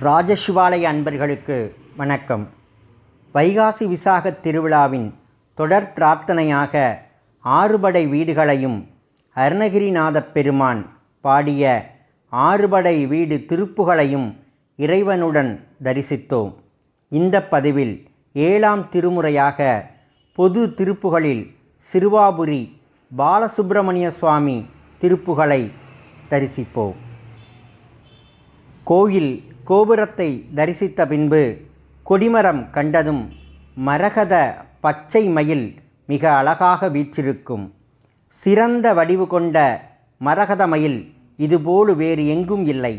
ராஜசிவாலய அன்பர்களுக்கு வணக்கம். வைகாசி விசாக திருவிழாவின் தொடர் பிரார்த்தனையாக ஆறுபடை வீடுகளையும் அருணகிரிநாதப் பெருமான் பாடிய ஆறுபடை வீடு திருப்புகளையும் இறைவனுடன் தரிசித்தோம். இந்த பதிவில் ஏழாம் திருமுறையாக பொது திருப்புகளில் சிறுவாபுரி பாலசுப்பிரமணிய சுவாமி திருப்புகளை தரிசிப்போம். கோயில் கோபுரத்தை தரிசித்த பின்பு கொடிமரம் கண்டதும் மரகத பச்சை மயில் மிக அழகாக வீற்றிருக்கும். சிறந்த வடிவு கொண்ட மரகத மயில் இதுபோல் வேறு எங்கும் இல்லை.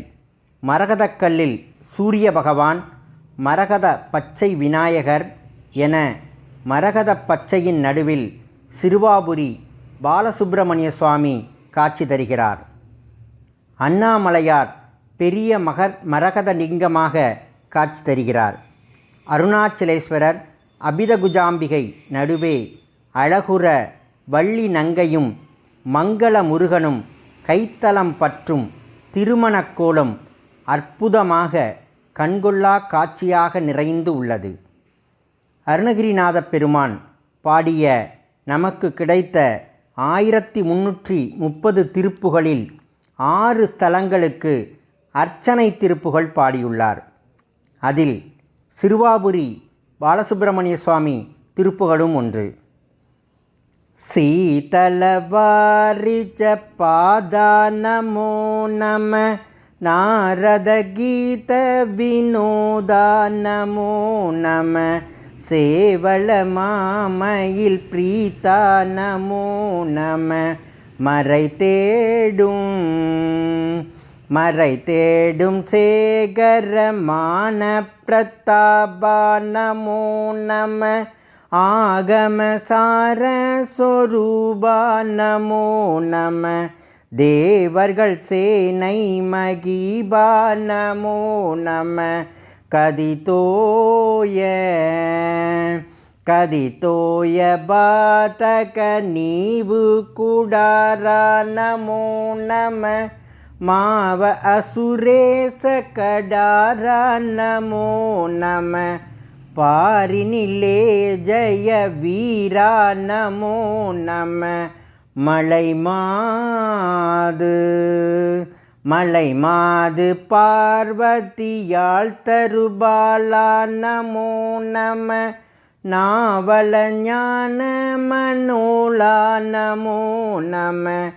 மரகதக்கல்லில் சூரிய பகவான் மரகத பச்சை விநாயகர் என மரகத பச்சையின் நடுவில் சிறுவாபுரி பாலசுப்பிரமணிய சுவாமி காட்சி தருகிறார். அண்ணாமலையார் பெரிய மகர் மரகத லிங்கமாக காட்சி தருகிறார். அருணாச்சலேஸ்வரர் அபிதகுஜாம்பிகை நடுவே அழகுற வள்ளி நங்கையும் மங்கள முருகனும் கைத்தலம் பற்றும் திருமணக் கோலம் அற்புதமாக கண்கொள்ளா காட்சியாக நிறைந்து உள்ளது. அருணகிரிநாதப் பெருமான் பாடிய நமக்கு கிடைத்த ஆயிரத்தி முன்னூற்றி முப்பது திருப்புகளில் ஆறு ஸ்தலங்களுக்கு அர்ச்சனை திருப்புகள் பாடியுள்ளார். அதில் சிறுவாபுரி பாலசுப்பிரமணிய சுவாமி திருப்புகளும் ஒன்று. சீதலவாரிஜ பாதா நமோ நம நாரத கீத வினோதா நமோ நம சேவள மாமையில் பிரீதா நமோ நம மறை தேடும் மறை தேடும் சேகரமான பிரதாபா நமோ நம. ஆகம சார சொரூபா நமோ நம. தேவர்கள் சேனை மகிபா நமோ நம. கதிதோய கதிதோய பாதக நீவு குடாரா நமோ நம. மாவ அசுரேச கடாரா நமோ. நம பாரினிலே ஜய வீரா நமோ. நம மலை மாது மலை மாது பார்வதியாள் தருபாலா நமோ. நம நாவல ஞான மனோலா நமோ நம.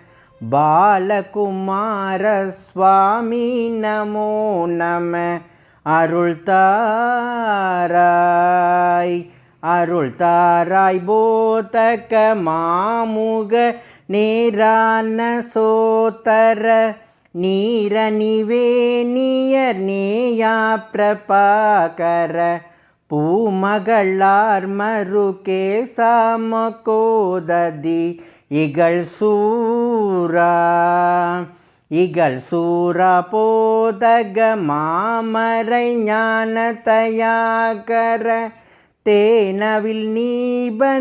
பாலகுமார சுவாமி நமோ நம. அருள் தாராய் அருள் தாராய் போதக மாமுக நேரான சோதர. நீரணிவேனியர் நேயா பிரபாகர. பூமகளார் மருகே சாமகோததி இகழ் சூரா இகழ் சூரா போதக மாமரை ஞான தேனவில் நீபனராவாரு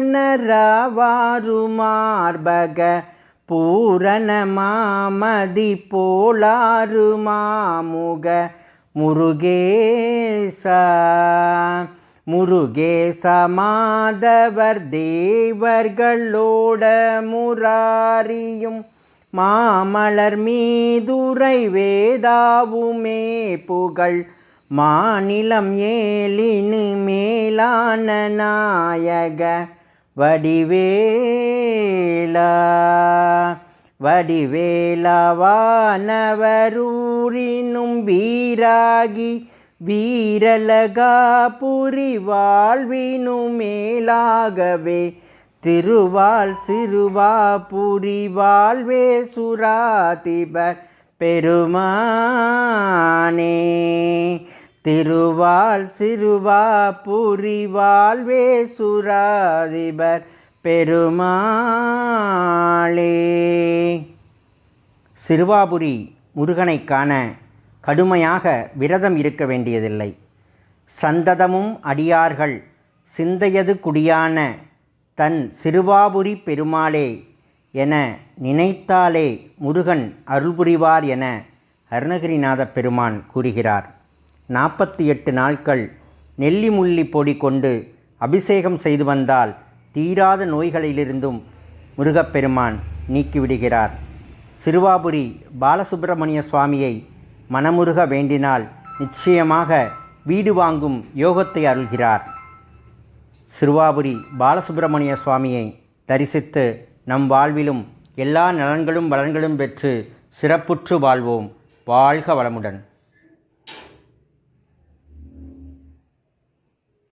மார்பக பூரண மாமதி போலாறு மாமுக முருகேசா. முருகேச மாதவர் தேவர்களோட முராரியும் மாமலர் மீதுரை வேதாவுமே புகழ். மாநிலம் ஏலினு மேலான நாயக வடிவேலா. வடிவேலவானவரூரினும் வீராகி வீரலகா புரி வாழ்வினு மேலாகவே திருவாள் சிறுவா புரி வாழ்வே சுராதிபர் பெருமானே. திருவாள் சிறுவா புரி வாழ்வே சுராதிபர் பெருமாளே. சிறுவாபுரி முருகனை காண கடுமையாக விரதம் இருக்க வேண்டியதில்லை. சந்ததமும் அடியார்கள் சிந்தையது குடியான தன் சிறுவாபுரி பெருமாளே என நினைத்தாலே முருகன் அருள்புரிவார் என அருணகிரிநாத பெருமான் கூறுகிறார். நாற்பத்தி எட்டு நாட்கள் நெல்லி முள்ளி பொடி கொண்டு அபிஷேகம் செய்து வந்தால் தீராத நோய்களிலிருந்தும் முருகப்பெருமான் நீக்கிவிடுகிறார். சிறுவாபுரி பாலசுப்பிரமணிய சுவாமியை மனமுருக வேண்டினால் நிச்சயமாக வீடு வாங்கும் யோகத்தை அருள்கிறார். சிறுவாபுரி பாலசுப்பிரமணிய சுவாமியை தரிசித்து நம் வாழ்விலும் எல்லா நலன்களும் வளன்களும் பெற்று சிறப்புற்று வாழ்வோம். வாழ்க வளமுடன்.